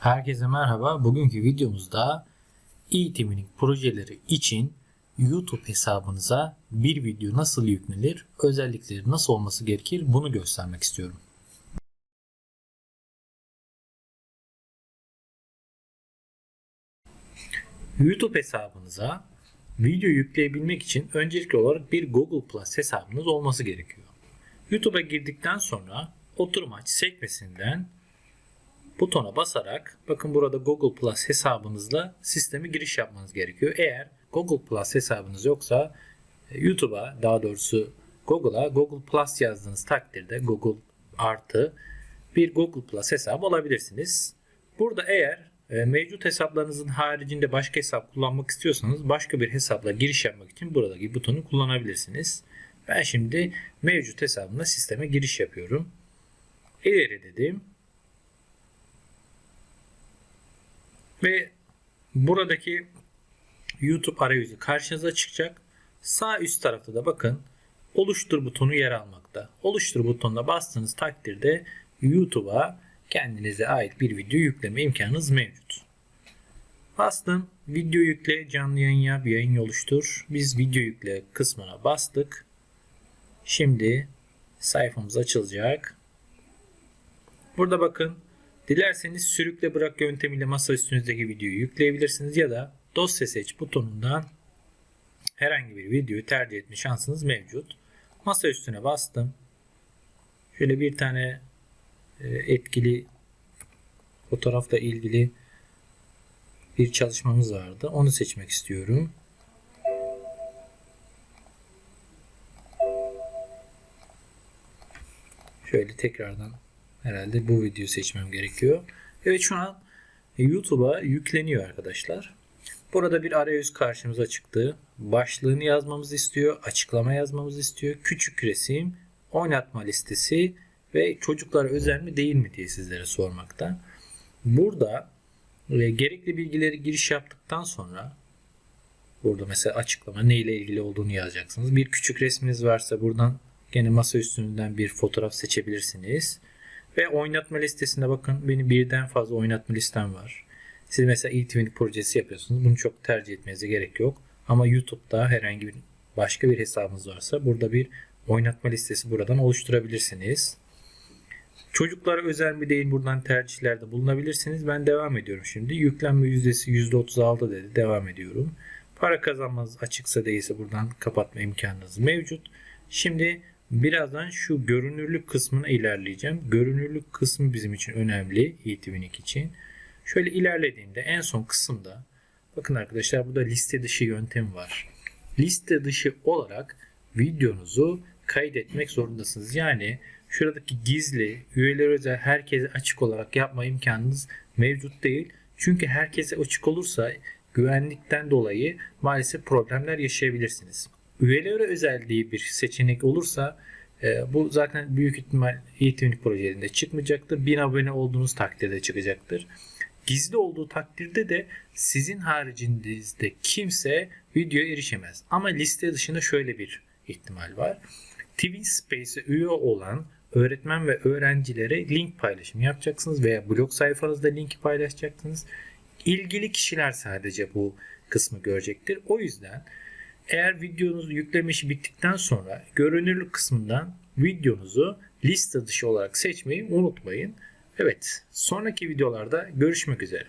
Herkese merhaba. Bugünkü videomuzda e-teaming projeleri için YouTube hesabınıza bir video nasıl yüklenir, özellikleri nasıl olması gerekir bunu göstermek istiyorum. YouTube hesabınıza video yükleyebilmek için öncelikli olarak bir Google Plus hesabınız olması gerekiyor. YouTube'a girdikten sonra oturum aç sekmesinden butona basarak bakın burada Google Plus hesabınızla sisteme giriş yapmanız gerekiyor. Eğer Google Plus hesabınız yoksa e, YouTube'a daha doğrusu Google'a Google Plus yazdığınız takdirde Google artı bir Google Plus hesabı alabilirsiniz. Burada eğer e, mevcut hesaplarınızın haricinde başka hesap kullanmak istiyorsanız başka bir hesapla giriş yapmak için buradaki butonu kullanabilirsiniz. Ben şimdi mevcut hesabımla sisteme giriş yapıyorum. İleri dedim. Ve buradaki YouTube arayüzü karşınıza çıkacak. Sağ üst tarafta da bakın oluştur butonu yer almakta. Oluştur butonuna bastığınız takdirde YouTube'a kendinize ait bir video yükleme imkanınız mevcut. Bastım. Video yükle, canlı yayın yap, yayın oluştur. Biz video yükle kısmına bastık. Şimdi sayfamız açılacak. Burada bakın Dilerseniz sürükle bırak yöntemiyle masa üstünüzdeki videoyu yükleyebilirsiniz ya da dosya seç butonundan herhangi bir videoyu tercih etme şansınız mevcut. Masa üstüne bastım. Şöyle bir tane e, etkili fotoğrafla ilgili bir çalışmamız vardı. Onu seçmek istiyorum. Şöyle tekrardan herhalde bu videoyu seçmem gerekiyor. Evet şu an YouTube'a yükleniyor arkadaşlar. Burada bir arayüz karşımıza çıktı. Başlığını yazmamızı istiyor, açıklama yazmamızı istiyor. Küçük resim, oynatma listesi ve çocuklara özel mi değil mi diye sizlere sormakta. Burada e, gerekli bilgileri giriş yaptıktan sonra burada mesela açıklama ne ile ilgili olduğunu yazacaksınız. Bir küçük resminiz varsa buradan gene masa üstünden bir fotoğraf seçebilirsiniz. Ve oynatma listesinde bakın benim birden fazla oynatma listem var. Siz mesela e-twinning projesi yapıyorsunuz. Bunu çok tercih etmenize gerek yok. Ama YouTube'da herhangi bir başka bir hesabınız varsa burada bir oynatma listesi buradan oluşturabilirsiniz. Çocuklara özel mi değil buradan tercihlerde bulunabilirsiniz. Ben devam ediyorum şimdi. Yüklenme yüzdesi %36 dedi. Devam ediyorum. Para kazanmanız açıksa değilse buradan kapatma imkanınız mevcut. Şimdi Birazdan şu görünürlük kısmına ilerleyeceğim. Görünürlük kısmı bizim için önemli e-twinning için. Şöyle ilerlediğimde en son kısımda bakın arkadaşlar burada liste dışı yöntem var. Liste dışı olarak videonuzu kaydetmek zorundasınız. Yani şuradaki gizli, üyeler özel, herkese açık olarak yapma imkanınız mevcut değil. Çünkü herkese açık olursa güvenlikten dolayı maalesef problemler yaşayabilirsiniz. Üyelere özel diye bir seçenek olursa e, bu zaten büyük ihtimal eğitimlik projelerinde çıkmayacaktır. 1000 abone olduğunuz takdirde çıkacaktır. Gizli olduğu takdirde de sizin haricinizde kimse videoya erişemez. Ama liste dışında şöyle bir ihtimal var. TwinSpace'e üye olan öğretmen ve öğrencilere link paylaşım yapacaksınız veya blog sayfanızda linki paylaşacaksınız. İlgili kişiler sadece bu kısmı görecektir. O yüzden eğer videonuz yükleme işi bittikten sonra görünürlük kısmından videonuzu liste dışı olarak seçmeyi unutmayın. Evet sonraki videolarda görüşmek üzere.